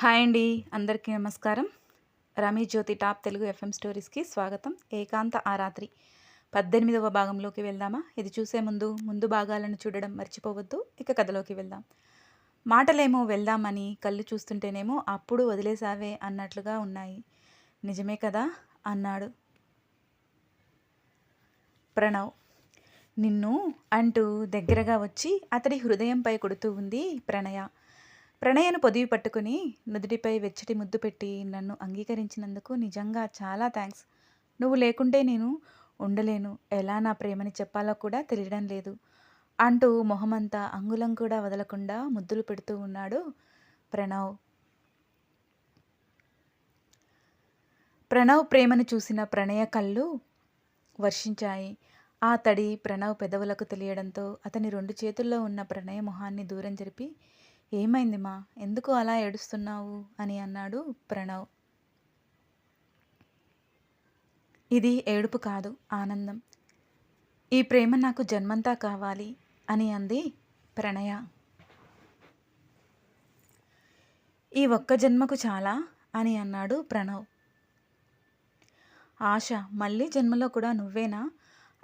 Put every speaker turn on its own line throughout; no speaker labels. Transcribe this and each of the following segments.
Hi అండి అందరికీ నమస్కారం. రమీ జ్యోతి టాప్ తెలుగు ఎఫ్ఎం స్టోరీస్కి స్వాగతం. ఏకాంత ఆ రాత్రి పద్దెనిమిదవ భాగంలోకి వెళ్దామా? ఇది చూసే ముందు ముందు భాగాలను చూడడం మర్చిపోవద్దు ఇక కథలోకి వెళ్దాం. మాటలేమో వెళ్దామని కళ్ళు చూస్తుంటేనేమో అప్పుడు వదిలేసావే అన్నట్లుగా ఉన్నాయి. నిజమే కదా? అన్నాడు. ప్రణవ్. నిన్ను అంటూ దగ్గరగా వచ్చి అతడి హృదయంపై కొడుతూ ఉంది ప్రణయ. ప్రణయను పొదివి పట్టుకుని నుదుటిపై వెచ్చటి ముద్దు పెట్టి నన్ను అంగీకరించినందుకు నిజంగా చాలా థ్యాంక్స్. నువ్వు లేకుంటే నేను ఉండలేను. ఎలా నా ప్రేమని చెప్పాలో కూడా తెలియడం లేదు. అంటూ మొహమంతా అంగుళం కూడా వదలకుండా ముద్దులు పెడుతూ ఉన్నాడు ప్రణవ్. ప్రణవ్ ప్రేమను చూసిన ప్రణయ కళ్ళు వర్షించాయి. ఆ తడి ప్రణవ్ పెదవులకు తెలియడంతో అతని రెండు చేతుల్లో ఉన్న ప్రణయ మొహాన్ని దూరం జరిపి ఏమైంది మా? ఎందుకు అలా ఏడుస్తున్నావు? అని అన్నాడు ప్రణవ్. ఇది ఏడుపు కాదు ఆనందం. ఈ ప్రేమ నాకు జన్మంతా కావాలి అని అంది ప్రణయ. ఈ ఒక్క జన్మకు చాలా అని అన్నాడు ప్రణవ్. ఆశ మళ్ళీ జన్మలో కూడా నువ్వేనా?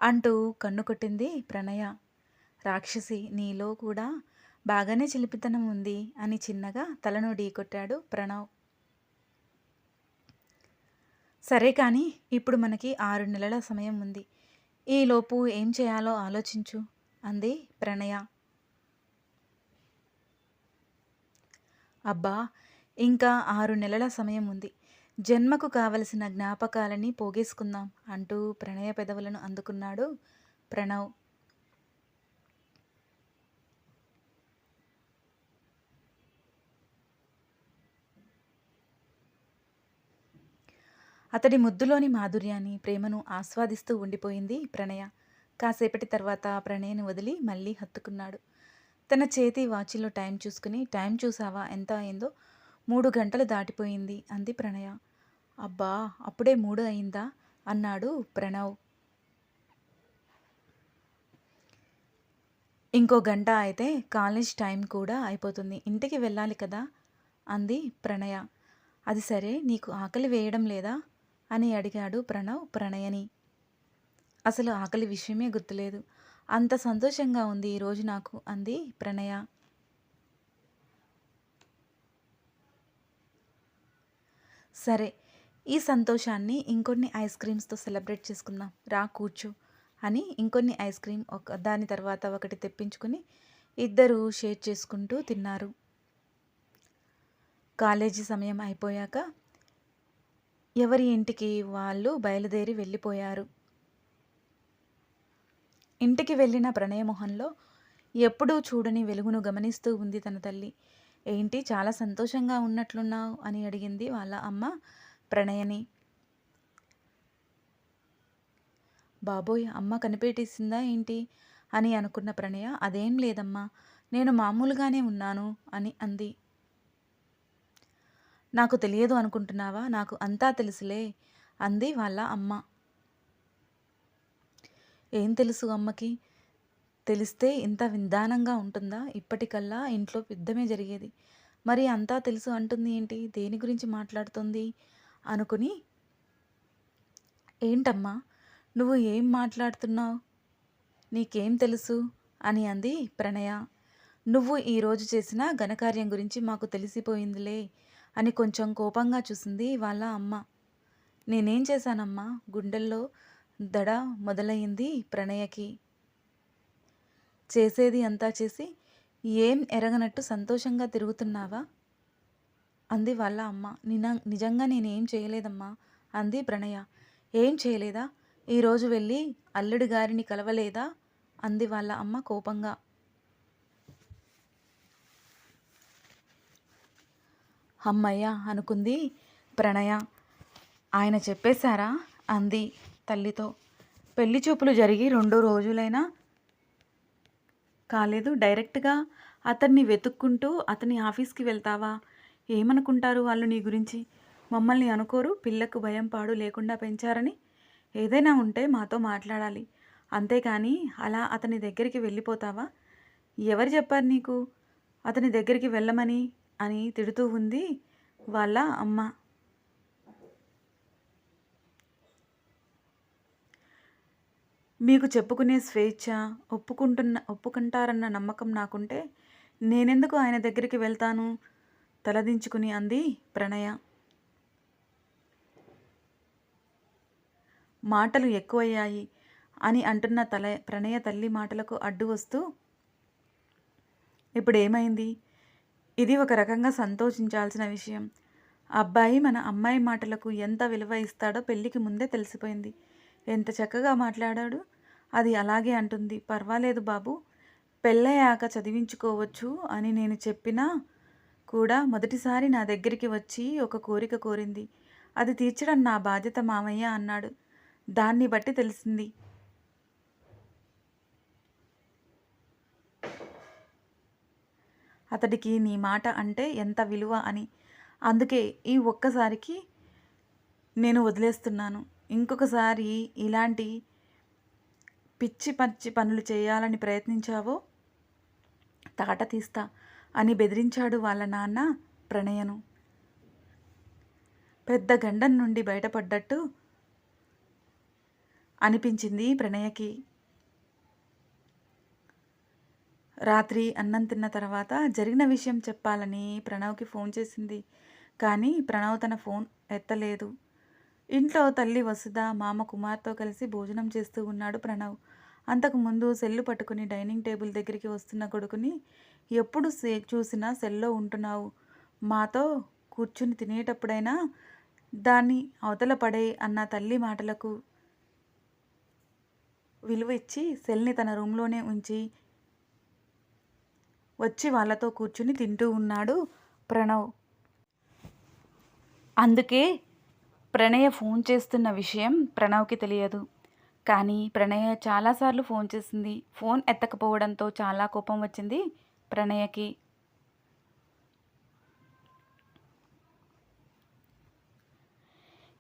అంటూ కన్ను కొట్టింది ప్రణయ. రాక్షసి నీలో కూడా బాగానే చిలిపితనం ఉంది అని చిన్నగా తలను ఢీకొట్టాడు ప్రణవ్. సరే కానీ ఇప్పుడు మనకి ఆరు నెలల సమయం ఉంది. ఈలోపు ఏం చేయాలో ఆలోచించు అంది ప్రణయ. అబ్బా ఇంకా ఆరు నెలల సమయం ఉంది. జన్మకు కావలసిన జ్ఞాపకాలని పోగేసుకుందాం అంటూ ప్రణయ పెదవులను అందుకున్నాడు ప్రణవ్. అతడి ముద్దులోని మాధుర్యాన్ని ప్రేమను ఆస్వాదిస్తూ ఉండిపోయింది ప్రణయ. కాసేపటి తర్వాత ప్రణయను వదిలి మళ్ళీ హత్తుకున్నాడు. తన చేతి వాచిలో టైం చూసుకుని టైం చూసావా? ఎంత అయిందో? మూడు గంటలు దాటిపోయింది అంది ప్రణయ. అబ్బా అప్పుడే మూడు అయిందా? అన్నాడు ప్రణవ్. ఇంకో గంట అయితే కాలేజ్ టైం కూడా అయిపోతుంది. ఇంటికి వెళ్ళాలి కదా? అంది ప్రణయ. అది సరే నీకు ఆకలి వేయడం లేదా? అని అడిగాడు ప్రణవ్ ప్రణయని. అసలు ఆకలి విషయమే గుర్తులేదు. అంత సంతోషంగా ఉంది ఈరోజు నాకు అంది ప్రణయ. సరే ఈ సంతోషాన్ని ఇంకొన్ని ఐస్ క్రీమ్స్తో సెలబ్రేట్ చేసుకుందాం. రా కూర్చో అని ఇంకొన్ని ఐస్ క్రీమ్ ఒక దాని తర్వాత ఒకటి తెప్పించుకుని ఇద్దరూ షేర్ చేసుకుంటూ తిన్నారు. కాలేజీ సమయం అయిపోయాక ఎవరి ఇంటికి వాళ్ళు బయలుదేరి వెళ్ళిపోయారు? ఇంటికి వెళ్ళిన ప్రణయమోహన్లో ఎప్పుడూ చూడని వెలుగును గమనిస్తూ ఉంది తన తల్లి. ఏంటి చాలా సంతోషంగా ఉన్నట్లున్నావు అని అడిగింది వాళ్ళ అమ్మ ప్రణయని. బాబోయ్ అమ్మ కనిపెట్టేసిందా ఏంటి అని అనుకున్న ప్రణయ అదేం లేదమ్మా నేను మామూలుగానే ఉన్నాను అని అంది. నాకు తెలియదు అనుకుంటున్నావా? నాకు అంతా తెలుసులే అంది వాళ్ళ అమ్మ. ఏం తెలుసు అమ్మకి? తెలిస్తే ఇంత విధానంగా ఉంటుందా? ఇప్పటికల్లా ఇంట్లో యుద్ధమే జరిగేది. మరి అంతా తెలుసు అంటుంది ఏంటి? దేని గురించి మాట్లాడుతుంది? అనుకుని ఏంటమ్మా? నువ్వు ఏం మాట్లాడుతున్నావు? నీకేం తెలుసు? అని అంది ప్రణయ. నువ్వు ఈరోజు చేసిన ఘనకార్యం గురించి మాకు తెలిసిపోయిందిలే. అని కొంచెం కోపంగా చూసింది వాళ్ళ అమ్మ. నేనేం చేశానమ్మా? గుండెల్లో దడ మొదలయ్యింది ప్రణయకి. చేసేది అంతా చేసి ఏం ఎరగనట్టు సంతోషంగా తిరుగుతున్నావా? అంది వాళ్ళ అమ్మ. నిన నిజంగా నేనేం చేయలేదమ్మా? అంది ప్రణయ. ఏం చేయలేదా? ఈరోజు వెళ్ళి అల్లుడి గారిని కలవలేదా? అంది వాళ్ళ అమ్మ కోపంగా. అమ్మయ్య అనుకుంది ప్రణయ. ఆయన చెప్పేశారా? అంది తల్లితో. పెళ్ళి చూపులు జరిగి రెండు రోజులైనా కాలేదు. డైరెక్ట్గా అతన్ని వెతుక్కుంటూ అతని ఆఫీస్కి వెళ్తావా? ఏమనుకుంటారు వాళ్ళు నీ గురించి? మమ్మల్ని అనుకోరు పిల్లకు భయం పాడు లేకుండా పెంచారని. ఏదైనా ఉంటే మాతో మాట్లాడాలి. అంతేకాని అలా అతని దగ్గరికి వెళ్ళిపోతావా? ఎవరు చెప్పారు నీకు? అతని దగ్గరికి వెళ్ళమని అని తిడుతూ ఉంది వాళ్ళ అమ్మ. మీకు చెప్పుకునే స్వేచ్ఛ ఒప్పుకుంటున్న ఒప్పుకుంటారన్న నమ్మకం నాకుంటే నేనెందుకు ఆయన దగ్గరికి వెళ్తాను? తలదించుకుని అంది ప్రణయ. మాటలు ఎక్కువయ్యాయి అని అంటున్న తల ప్రణయ తల్లి మాటలకు అడ్డు వస్తూ ఇప్పుడు ఏమైంది ఇది ఒక రకంగా సంతోషించాల్సిన విషయం. అబ్బాయి మన అమ్మాయి మాటలకు ఎంత విలువ ఇస్తాడో పెళ్ళికి ముందే తెలిసిపోయింది. ఎంత చక్కగా మాట్లాడాడు? అది అలాగే అంటుంది. పర్వాలేదు బాబు పెళ్ళయ్యాక చదివించుకోవచ్చు అని నేను చెప్పినా కూడా మొదటిసారి నా దగ్గరికి వచ్చి ఒక కోరిక కోరింది. అది తీర్చడం నా బాధ్యత మామయ్య అన్నాడు. దాన్ని బట్టి తెలిసింది. అతడికి నీ మాట అంటే ఎంత విలువ అని. అందుకే ఈ ఒక్కసారికి నేను వదిలేస్తున్నాను. ఇంకొకసారి ఇలాంటి పిచ్చి పచ్చి పనులు చేయాలని ప్రయత్నించావో తాట తీస్తా అని బెదిరించాడు వాళ్ళ నాన్న ప్రణయను. పెద్ద గండం నుండి బయటపడ్డట్టు అనిపించింది ప్రణయకి. రాత్రి అన్నం తిన్న తర్వాత జరిగిన విషయం చెప్పాలని ప్రణవ్కి ఫోన్ చేసింది. కానీ ప్రణవ్ తన ఫోన్ ఎత్తలేదు. ఇంట్లో తల్లి వసుధ మామ కుమార్తో కలిసి భోజనం చేస్తూ ఉన్నాడు ప్రణవ్. అంతకుముందు సెల్లు పట్టుకుని డైనింగ్ టేబుల్ దగ్గరికి వస్తున్న కొడుకుని ఎప్పుడు సే చూసినా సెల్లో ఉంటున్నావు. మాతో కూర్చుని తినేటప్పుడైనా దాన్ని అవతల పడే అన్న తల్లి మాటలకు విలువ ఇచ్చి సెల్ని తన రూమ్లోనే ఉంచి వచ్చి వాళ్ళతో కూర్చుని తింటూ ఉన్నాడు ప్రణవ్. అందుకే ప్రణయ ఫోన్ చేస్తున్న విషయం ప్రణవ్కి తెలియదు. కానీ ప్రణయ చాలాసార్లు ఫోన్ చేసింది. ఫోన్ ఎత్తకపోవడంతో చాలా కోపం వచ్చింది ప్రణయకి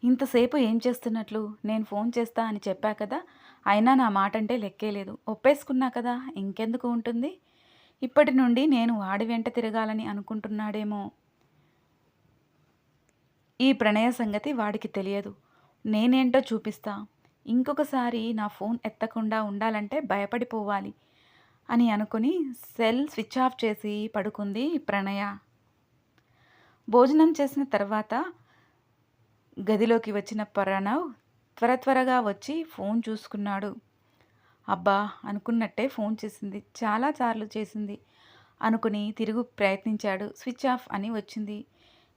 ఇంతసేపు ఏం చేస్తున్నట్లు? నేను ఫోన్ చేస్తా అని చెప్పా కదా? అయినా నా మాట అంటే లెక్కే లేదు ఒప్పేసుకున్నా కదా? ఇంకెందుకు ఉంటుంది? ఇప్పటి నుండి నేను వాడి వెంట తిరగాలని అనుకుంటున్నాడేమో. ఈ ప్రణయ సంగతి వాడికి తెలియదు. నేనేంటో చూపిస్తా. ఇంకొకసారి నా ఫోన్ ఎత్తకుండా ఉండాలంటే భయపడిపోవాలి అని అనుకుని సెల్ స్విచ్ ఆఫ్ చేసి పడుకుంది ప్రణయ. భోజనం చేసిన తర్వాత గదిలోకి వచ్చిన ప్రణవ్ త్వర త్వరగా వచ్చి ఫోన్ చూసుకున్నాడు. అబ్బా అనుకున్నట్టే ఫోన్ చేసింది. చాలా సార్లు చేసింది. అనుకుని తిరుగు ప్రయత్నించాడు. స్విచ్ ఆఫ్ అని వచ్చింది.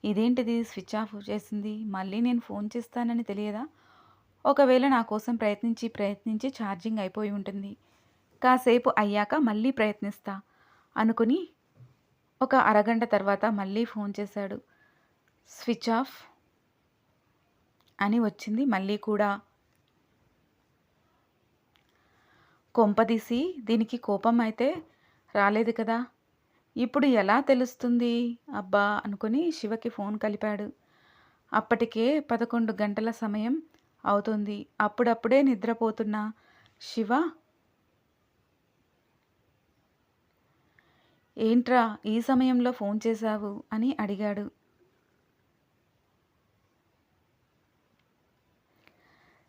ఇదేంటిది స్విచ్ ఆఫ్ చేసింది? మళ్ళీ నేను ఫోన్ చేస్తానని తెలియదా? ఒకవేళ నా కోసం ప్రయత్నించి ప్రయత్నించి ఛార్జింగ్ అయిపోయి ఉంటుంది. కాసేపు అయ్యాక మళ్ళీ ప్రయత్నిస్తా అనుకుని ఒక అరగంట తర్వాత మళ్ళీ ఫోన్ చేశాడు. స్విచ్ ఆఫ్ అని వచ్చింది. మళ్ళీ కూడా కొంపదీసి దీనికి కోపం అయితే రాలేదు కదా. ఇప్పుడు ఎలా తెలుస్తుంది? అబ్బా! అనుకుని శివకి ఫోన్ కలిపాడు. అప్పటికే పదకొండు గంటల సమయం అవుతుంది. అప్పుడప్పుడే నిద్రపోతున్న శివ ఏంట్రా ఈ సమయంలో ఫోన్ చేశావు? అని అడిగాడు.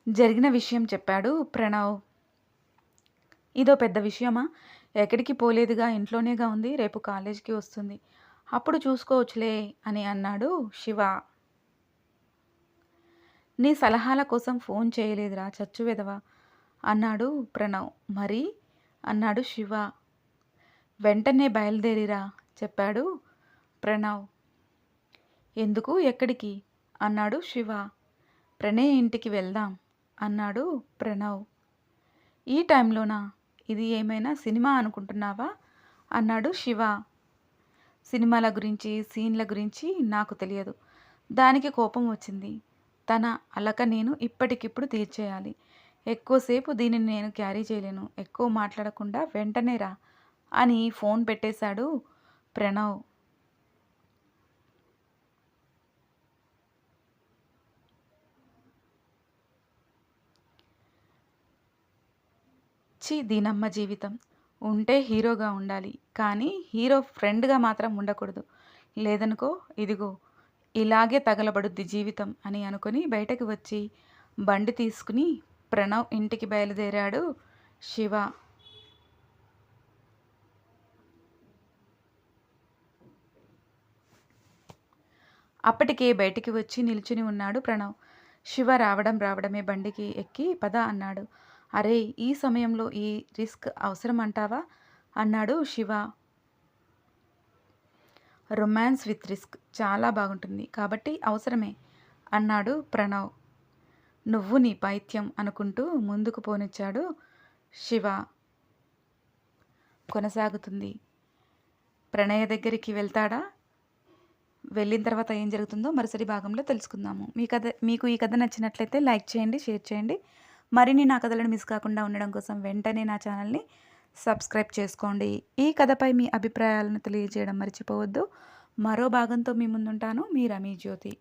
జరిగిన విషయం చెప్పాడు ప్రణవ్. ఇదో పెద్ద విషయమా? ఎక్కడికి పోలేదుగా ఇంట్లోనేగా ఉంది రేపు కాలేజీకి వస్తుంది. అప్పుడు చూసుకోవచ్చులే అని అన్నాడు శివ. నీ సలహాల కోసం ఫోన్ చేయలేదురా చచ్చు వెదవా అన్నాడు ప్రణవ్. మరి? అన్నాడు శివ. వెంటనే బయలుదేరిరా చెప్పాడు ప్రణవ్. ఎందుకు? ఎక్కడికి? అన్నాడు శివ. ప్రణయ్ ఇంటికి వెళ్దాం అన్నాడు ప్రణవ్. ఈ టైంలోనా? ఇది ఏమైనా సినిమా అనుకుంటున్నావా? అన్నాడు శివ. సినిమాల గురించి సీన్ల గురించి నాకు తెలియదు. దానికి కోపం వచ్చింది. తన అలక నేను ఇప్పటికిప్పుడు తీర్చేయాలి. ఎక్కువసేపు దీనిని నేను క్యారీ చేయలేను. ఎక్కువ మాట్లాడకుండా వెంటనే రా అని ఫోన్ పెట్టేశాడు ప్రణవ్. చి దీనమ్మ జీవితం. ఉంటే హీరోగా ఉండాలి. కానీ హీరో ఫ్రెండ్గా మాత్రం ఉండకూడదు. లేదనుకో ఇదిగో ఇలాగే తగలబడుద్ది జీవితం అని అనుకుని బయటకు వచ్చి బండి తీసుకుని ప్రణవ్ ఇంటికి బయలుదేరాడు శివ. అప్పటికే బయటికి వచ్చి నిల్చుని ఉన్నాడు ప్రణవ్. శివ రావడం రావడమే బండికి ఎక్కి పద అన్నాడు. అరే ఈ సమయంలో ఈ రిస్క్ అవసరం అంటావా అన్నాడు శివ. రొమాన్స్ విత్ రిస్క్ చాలా బాగుంటుంది కాబట్టి అవసరమే అన్నాడు ప్రణవ్. నువ్వు నీ పైత్యం అనుకుంటూ ముందుకు పోనిచ్చాడు శివ. కొనసాగుతుంది. ప్రణయ దగ్గరికి వెళ్తాడా? వెళ్ళిన తర్వాత ఏం జరుగుతుందో మరుసటి భాగంలో తెలుసుకుందాము. మీ కథ మీకు ఈ కథ నచ్చినట్లయితే లైక్ చేయండి షేర్ చేయండి. మరిన్ని నా కథలను మిస్ కాకుండా ఉండడం కోసం వెంటనే నా ఛానల్ని సబ్స్క్రైబ్ చేసుకోండి. ఈ కథపై మీ అభిప్రాయాలను తెలియజేయడం మర్చిపోవద్దు. మరో భాగంతో మీ ముందుంటాను. మీ రమీ జ్యోతి.